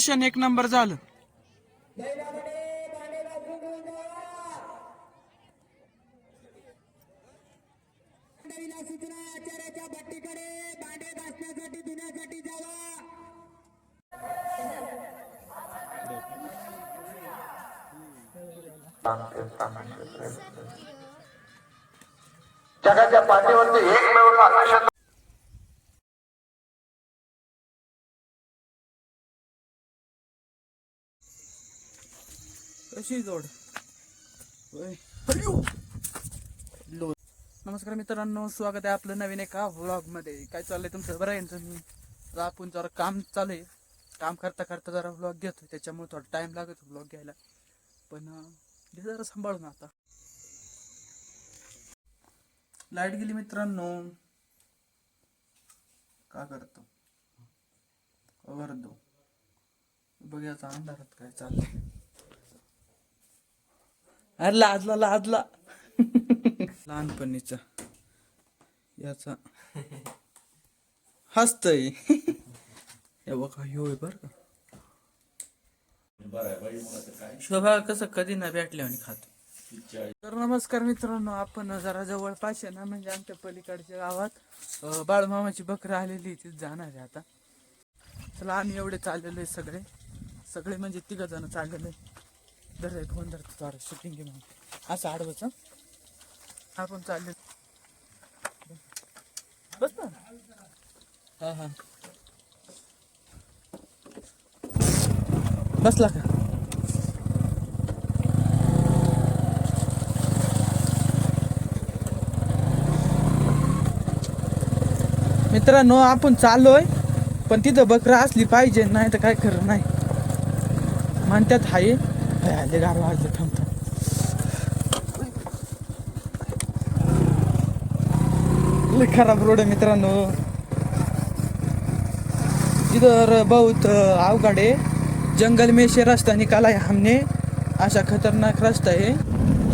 दर्शन एक नंबर झालं. जगाच्या पाठीवरती एकमेव नक्षत्र कशी जोड. लो नमस्कार मित्रांनो स्वागत आहे आपलं नवीन एका व्लॉगमध्ये काय चाललंय तुमचं? बरं आहे ना तुम्ही? तर आपण जरा काम चालू आहे. काम करता करता जरा व्लॉग घेतो त्याच्यामुळे थोडा टाइम लागतो व्लॉग घ्यायला. पण घे जरा सांभाळून आता. लाइट गेली मित्रांनो. का करतो? करतो बघायचा अंधारात काय चाललंय. अरे लाजला लाजला लहानपणीचा. याचा. हसतय. हे बघा ह्यो आहे बर का. शोभा कसं कधी नाही भेटले आणि खात. तर नमस्कार मित्रांनो आपण जरा जवळपास आहे ना म्हणजे आमच्या पलीकडच्या गावात बाळमामाची बकरी बकरं आलेली तिथे जाणार आहे आता. चला आम्ही एवढे चाललेलो आहे सगळे. सगळे म्हणजे तिघ जण चाललेलो आहे धर फोन धर थोडं शूटिंग घे म्हणून. असं आडवच आपण चालले. बस ना. हा हा. बसला का? मित्रांनो आपण चाललोय पण तिथं बकरा असली पाहिजे नाही तर काय खरं नाही. म्हणतात हाय. हाय, आले गार वाजले थांबतो लय खराब रोड आहे मित्रांनो. इधर बहुत अवघड आहे. जंगल में से रास्ता निकाला है हमने. अशा खतरनाक रस्ता आहे.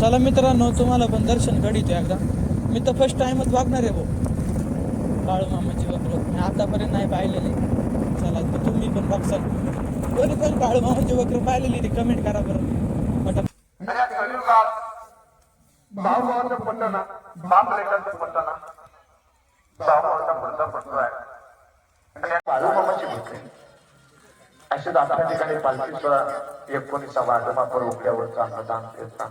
चला मित्रांनो तुम्हाला पण दर्शन घडीतो एकदा. मी तर फर्स्ट टाइमच वागणार आहे भाऊ. बाळूमामाची वक्र मी आतापर्यंत नाही पाहिलेले. चला तर तुम्ही पण बघसाल. कोणी पण बाळूमामाची वक्र पाहिलेली ती कमेंट करा बरं. बाप आहे. आणि या आपल्या ठिकाणी पालखी सोहळा एकोणीसावा उठल्यावर अन्नदान क्षेत्र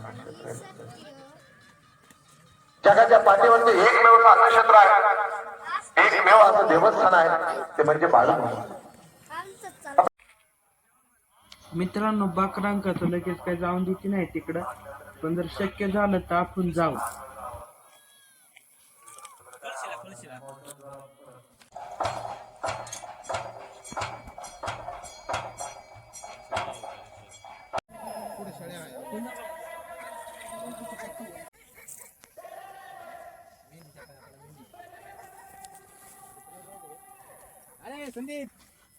जगाच्या पाठीवरती एकमेव अन्नक्षेत्र आहे. एकमेव असं देवस्थान आहे. ते म्हणजे बाळूमामा मित्रांनो बकरांका लगेच काय जाऊन देते नाही तिकडं. पण जर शक्य झालं तर आपण जाऊ.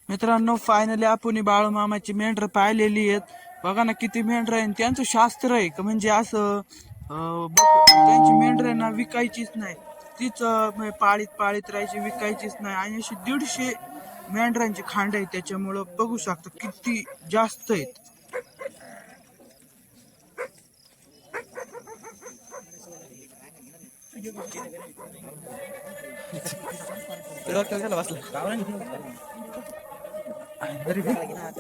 मित्रांनो फायनली आपण बाळूमामाची मेंढर पाहिलेली आहेत. बघा ना किती मेंढर आहे त्यांचं शास्त्र आहे का? म्हणजे असं त्यांची मेंढर ना विकायचीच नाही. तीच म्हणजे पाळीत पाळीत राहायची विकायचीच नाही. आणि अशी दीडशे मेंढरांची खांड आहे त्याच्यामुळं बघू शकता किती जास्त आहेत. बसला. झाला बसला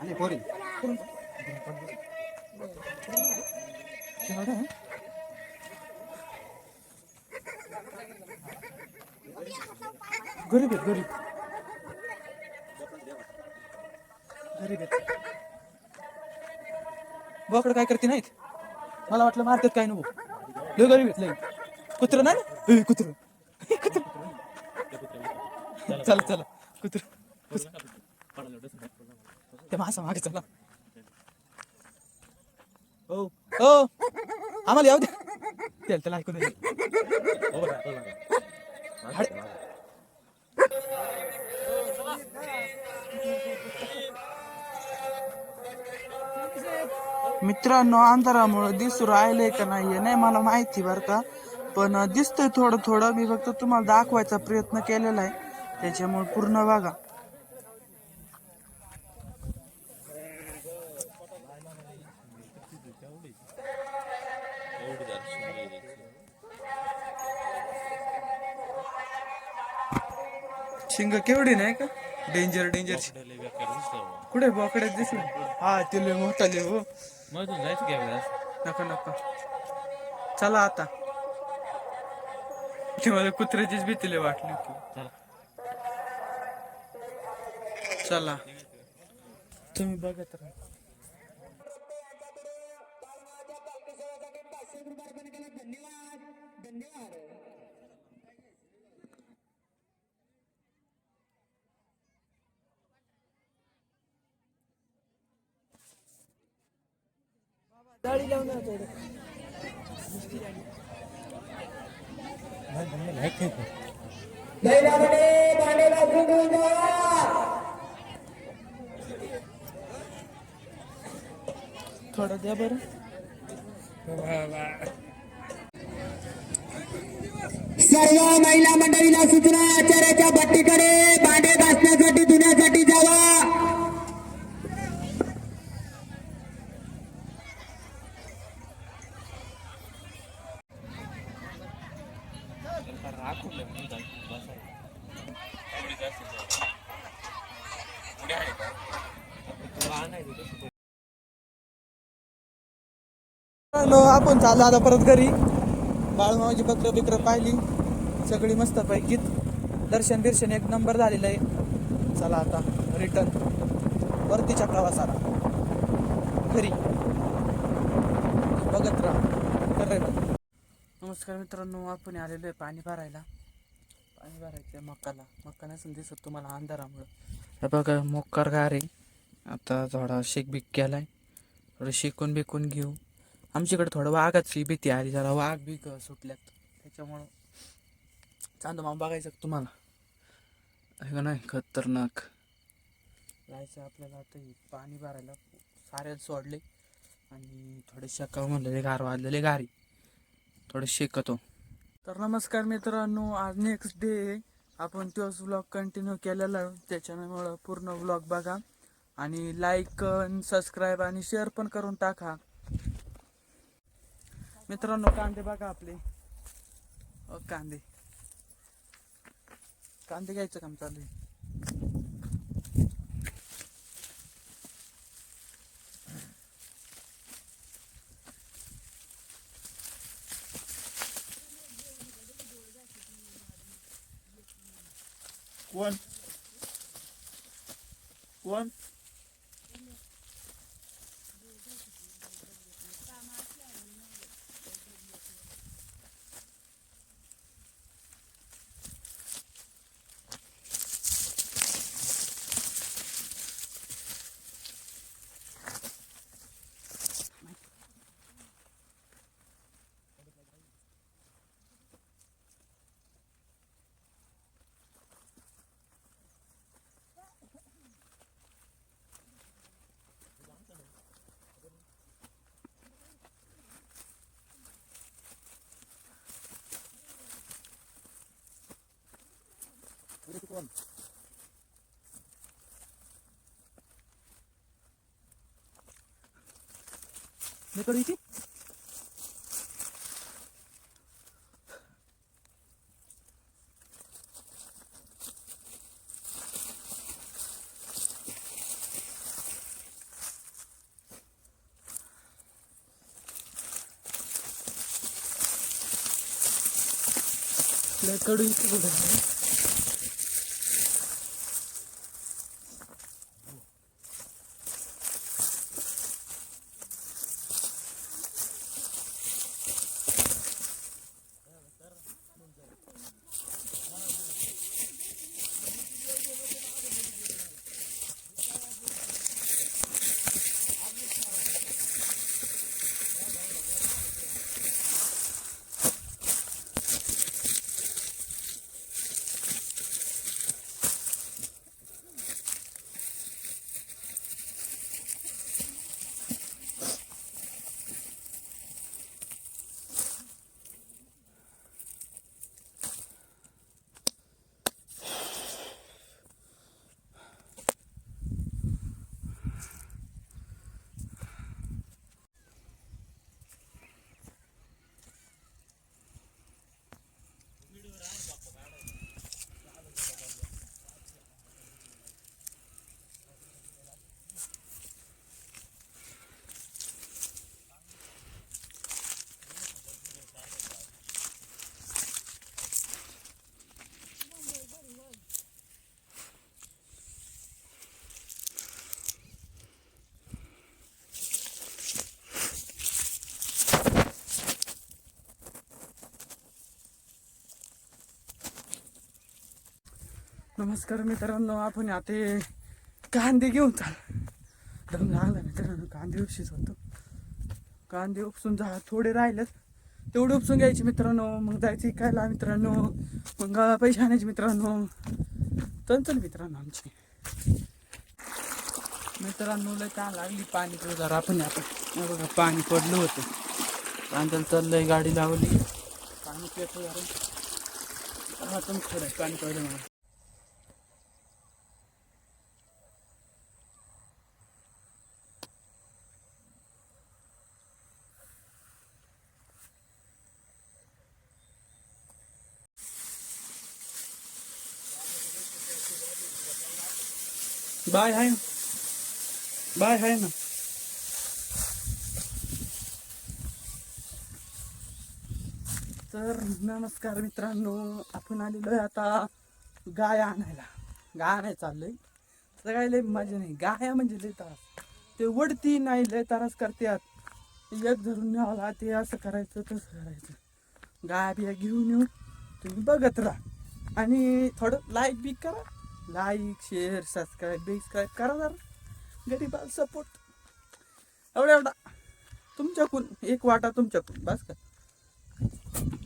अरे रे. केवढं आहे? गरीब आहेत गरीब गरीब आहेत बोकड काय करते नाहीत मला वाटलं मारतात काय नको. लय गरीब घेतलंय कुत्र नाही ना? कुत्र. कुत्र. चला चला. कुत्र. ते मासा मागे चला. हो हो आम्हाला येऊ द्या. त्याला त्याला ऐकून द्या मित्रांनो अंधारामुळे दिसू राहिलंय का नाही हे नाही मला माहिती बरं का. पण दिसतंय थोडं थोडं. मी फक्त तुम्हाला दाखवायचा प्रयत्न केलेला आहे. त्याच्यामुळे पूर्ण बघा. शिंग केवढी नाही का? डेंजर डेंजर कुठे बोकड्यात दिसलं? हा ते लय मोठा लय हो मधून जायचं काय वेळेस नका नका. चला आता. ते मला कुत्र्याचीच भीती लय वाटली होती. चला. चला. तुम्ही बघत राहा. बैलामध्ये थोडं द्या बरं. सर्व महिला मंडळीला सूचना आचार्याच्या भट्टीकडे भांडे घासण्यासाठी धुण्यासाठी जावा. आपण चाललो आता परत घरी. बाळमावाची पत्र बित्र पाहिली. सगळी मस्त पैकीत दर्शन बिर्शन एक नंबर झालेलं आहे. चला आता रिटर्न परतीच्या प्रवासाला घरी. बघत राहा. नमस्कार मित्रांनो आपण आलेलो आहे पाणी भरायला. पाणी भरायचं मक्काला मक्का नसून दिसत तुम्हाला अंधारामुळं. हे बघा मोक्कार गार. आहे आता थोडा शेक बिक आहे थोडं शेकून बिकून घेऊ. आमच्याकडे थोडं वाघाची भीती आली. जरा वाघ बिक सुटल्यात. त्याच्यामुळं चांदू मामा बघायचं तुम्हाला? हे नाही? खतरनाक. जायचं आपल्याला आता पाणी भरायला. साऱ्याला सोडले. आणि थोडे शेकाव म्हणलेले गार वाजलेले गारी. थोडे शेकतो. तर नमस्कार मित्रांनो आज नेक्स्ट डे आपण तोच व्लॉग कंटिन्यू केलेला त्याच्यामुळं पूर्ण व्लॉग बघा. आणि लाईक सबस्क्राईब आणि शेअर पण करून टाका. मित्रांनो कांदे बघा आपले. कांदे. कांदे घ्यायचं काम चालू आहे कोण कोण निकडू इथे? कडू इथे कुठं नमस्कार मित्रांनो आपण आता कांदे घेऊन चाल दम लागला मित्रांनो कांदे उपशीच होतो. कांदे उपसून जा थोडे राहिलेत. तेवढे उपसून घ्यायचे मित्रांनो मग जायचं इकायला मित्रांनो मग पैसे आणायचे मित्रांनो. तंचल मित्रांनो आमची. मित्रांनो लय का लागली पाणी पिऊ जरा. आपण आता बघा पाणी पडलं होतं. कांद्याला चाललंय गाडी लावली. पाणी पितो जरा. हा तुम्ही खरं पाणी पडलं मला. बाय हाय ना. बाय हाय ना. तर नमस्कार मित्रांनो आपण आलेलो आहे आता गाय आणायला. गाय आणायला चाललंय. तर काय लय मजा नाही. गाया म्हणजे लय त्रास. ते वडती नाही लय त्रास करतात. एक धरून न्यावला ते असं करायचं तसं करायचं. गाय बिया घेऊन येऊ. तुम्ही बघत राहा. आणि थोडं लाईक बी करा. लाईक शेअर सबस्क्राईब बिस्क्राईब करा जरा. गरीबाला सपोर्ट एवढा एवढा. तुमच्याकून एक वाटा तुमच्याकून बस का?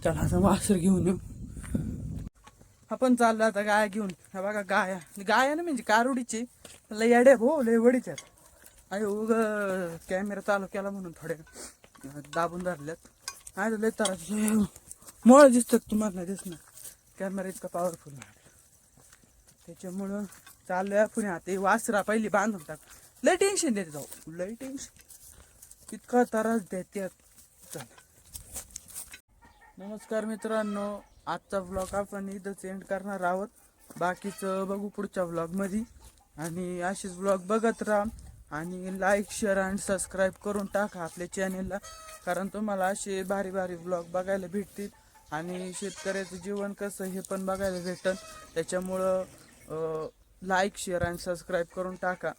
चला आता वासर घेऊन येऊ. आपण चाललो आता गाय घेऊन. हा बघा गाया. गाया ना म्हणजे कारुडीची. लय येडे भो लय वडीच्या. अरे उग कॅमेरा चालू केला म्हणून थोडे दाबून धरल्यात. आहे लय तर मोळ दिसतात तुम्हाला नाही दिसणार. कॅमेरा इतका पॉवरफुल आहे. त्याच्यामुळं चाललोय आपण ते वासरा पहिली बांधून टाक. लय टेन्शन देते जाऊ लय टेन्शन इतका त्रास देत्यात नमस्कार मित्रांनो. आजचा ब्लॉग आपण इथंच एंड करणार आहोत. बाकीचं बघू पुढच्या ब्लॉगमध्ये आणि असेच ब्लॉग बघत राहा. आणि लाईक शेअर आणि सबस्क्राईब करून टाका आपल्या चॅनेलला कारण तुम्हाला असे भारी भारी ब्लॉग बघायला भेटतील. आणि शेतकऱ्याचं जीवन कसं हे पण बघायला भेटतं त्याच्यामुळं लाईक शेअर आणि सबस्क्राईब करून टाका.